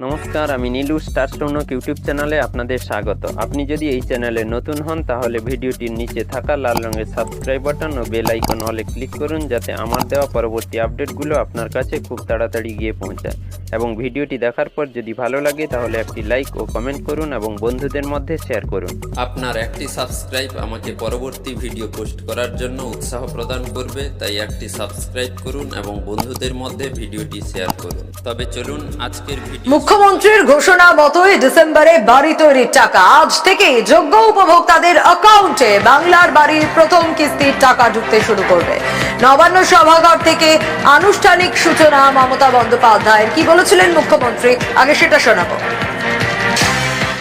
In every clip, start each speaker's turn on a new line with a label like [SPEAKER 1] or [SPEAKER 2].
[SPEAKER 1] নমস্কার আমি Nilu star স্টোনক YouTube চ্যানেলে আপনাদের স্বাগত। আপনি যদি এই চ্যানেলে নতুন হন তাহলে ভিডিওটির নিচে থাকা লাল রঙের সাবস্ক্রাইব বাটন ও বেল আইকন অলে ক্লিক করুন যাতে আমার দেওয়া পরবর্তী আপডেটগুলো আপনার কাছে খুব তাড়াতাড়ি গিয়ে পৌঁছায়। এবং ভিডিওটি দেখার পর যদি ভালো লাগে তাহলে একটি লাইক ও কমেন্ট করুন এবং বন্ধুদের মধ্যে শেয়ার করুন।
[SPEAKER 2] আপনার একটি সাবস্ক্রাইব আমাকে পরবর্তী ভিডিও পোস্ট করার জন্য উৎসাহ প্রদান করবে তাই একটি সাবস্ক্রাইব করুন এবং বন্ধুদের মধ্যে ভিডিওটি শেয়ার করুন। তবে চলুন আজকের ভিডিও
[SPEAKER 3] মুখ্যমন্ত্রীর ঘোষণা মতোই ডিসেম্বরে বাড়ি তৈরির টাকা। আজ থেকে যোগ্য উপভোক্তাদের অ্যাকাউন্টে বাংলার বাড়ির প্রথম কিস্তির টাকা ঢুকতে শুরু করবে। নবান্ন সভাঘর থেকে আনুষ্ঠানিক সূচনা মমতা বন্দ্যোপাধ্যায়ের। কি বলেছিলেন মুখ্যমন্ত্রী? আগে সেটা শোনাব।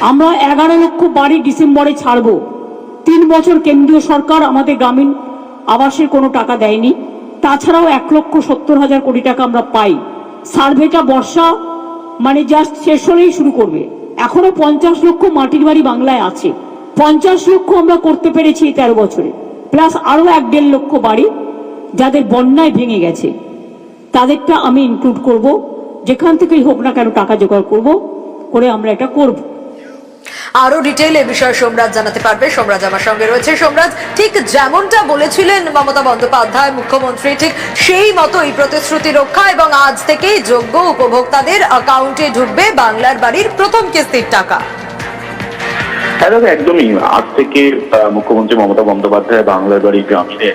[SPEAKER 4] আমরা এগারো লক্ষ বাড়ি ডিসেম্বরে ছাড়ব। তিন বছর কেন্দ্রীয় সরকার আমাদের গ্রামীণ আবাসের কোনো টাকা দেয়নি। তাছাড়াও এক লক্ষ সত্তর হাজার কোটি টাকা আমরা পাই। সার্ভেটা বর্ষা মানে জাস্ট শেষ হলেই শুরু করবে। এখনও পঞ্চাশ লক্ষ মাটির বাড়ি বাংলায় আছে। পঞ্চাশ লক্ষ আমরা করতে পেরেছি তেরো বছরে। প্লাস আরও এক দেড় লক্ষ বাড়ি যাদের বন্যায় ভেঙে গেছে। তাদেরটা আমি ইনক্লুড করব। যেখান থেকেই হোক না কেন টাকা জোগাড় করব। করে আমরা এটা করব।
[SPEAKER 3] আরও ডিটেইল এ বিষয়ে সোমরাজ জানাতে পারবে। সোমরাজ আমার সঙ্গে রয়েছে। সোমরাজ, ঠিক যেমনটা বলেছিলেন মমতা বন্দ্যোপাধ্যায়, মুখ্যমন্ত্রী, ঠিক সেই মতোই প্রতিশ্রুতি রক্ষা এবং আজ থেকেই যোগ্য উপভোক্তাদের অ্যাকাউন্টে ঢুকবে বাংলার বাড়ির প্রথম কিস্তির টাকা।
[SPEAKER 5] হ্যাঁ দাদা, একদমই। আজ থেকে মুখ্যমন্ত্রী মমতা বন্দ্যোপাধ্যায় বাংলার বাড়ি গ্রামীণে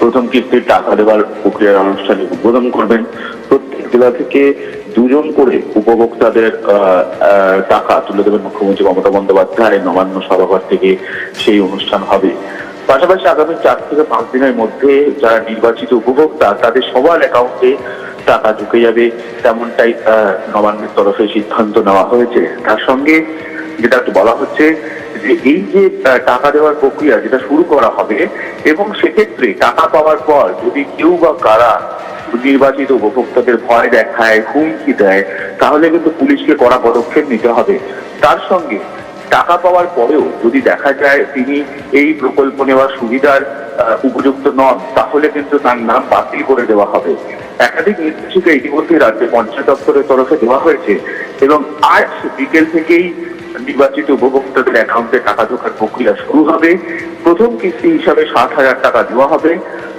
[SPEAKER 5] প্রথম কিস্তির টাকা দেওয়ার প্রক্রিয়ার আনুষ্ঠানিক উদ্বোধন করবেন। প্রত্যেক জেলা থেকে দুজন করে উপভোক্তাদের টাকা তুলে দেবেন মুখ্যমন্ত্রী মমতা বন্দ্যোপাধ্যায়, নবান্ন সভাঘর থেকে সেই অনুষ্ঠান হবে। পাশাপাশি আগামী চার থেকে পাঁচ দিনের মধ্যে যারা নির্বাচিত উপভোক্তা, তাদের সবার অ্যাকাউন্টে টাকা ঢুকে যাবে, তেমনটাই নবান্নের তরফে সিদ্ধান্ত নেওয়া হয়েছে। তার সঙ্গে যেটা বলা হচ্ছে যে এই যে টাকা দেওয়ার প্রক্রিয়া যেটা শুরু করা হবে, এবং সেক্ষেত্রে টাকা পাওয়ার পর যদি কেউ বা কারা নির্বাচিত উপভোক্তাদের ভয় দেখায়, হুমকি দেয়, তাহলে কিন্তু পুলিশকে কড়া পদক্ষেপ নিতে হবে। তার সঙ্গে টাকা পাওয়ার পরেও যদি দেখা যায় তিনি এই প্রকল্প নেওয়ার সুবিধার উপযুক্ত নন, তাহলে কিন্তু তার নাম বাতিল করে দেওয়া হবে। একাধিক নির্দেশিকা ইতিমধ্যে রাজ্য পঞ্চায়েত দপ্তরের তরফে দেওয়া হয়েছে এবং আজ বিকেল থেকেই নির্বাচিত উপভোক্তাদের অ্যাকাউন্টে টাকা ঢোকার প্রক্রিয়া শুরু হবে। প্রথম কিস্তি হিসাবে ষাট হাজার টাকা দেওয়া হবে।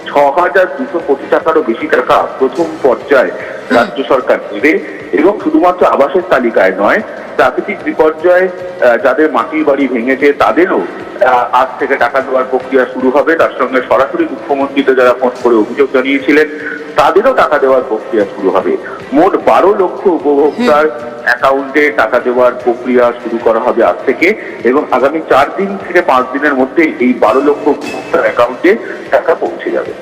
[SPEAKER 5] ছ হাজার দুশো কোটি টাকারও বেশি টাকা প্রথম পর্যায়ে রাজ্য সরকার দেবে এবং শুধুমাত্র আবাসের তালিকায় নয়, প্রাকৃতিক বিপর্যয় যাদের মাটির বাড়ি ভেঙেছে তাদেরও আজ থেকে টাকা দেওয়ার প্রক্রিয়া শুরু হবে। তার সঙ্গে সরাসরি মুখ্যমন্ত্রীতে যারা ফোন করে অভিযোগ জানিয়েছিলেন তাদেরও টাকা দেওয়ার প্রক্রিয়া শুরু হবে। মোট বারো লক্ষ উপভোক্তার অ্যাকাউন্টে টাকা দেওয়ার প্রক্রিয়া শুরু করা হবে আজ থেকে এবং আগামী চার দিন থেকে পাঁচ দিনের মধ্যে এই বারো লক্ষ উপভোক্তার অ্যাকাউন্টে টাকা পৌঁছে যাবে।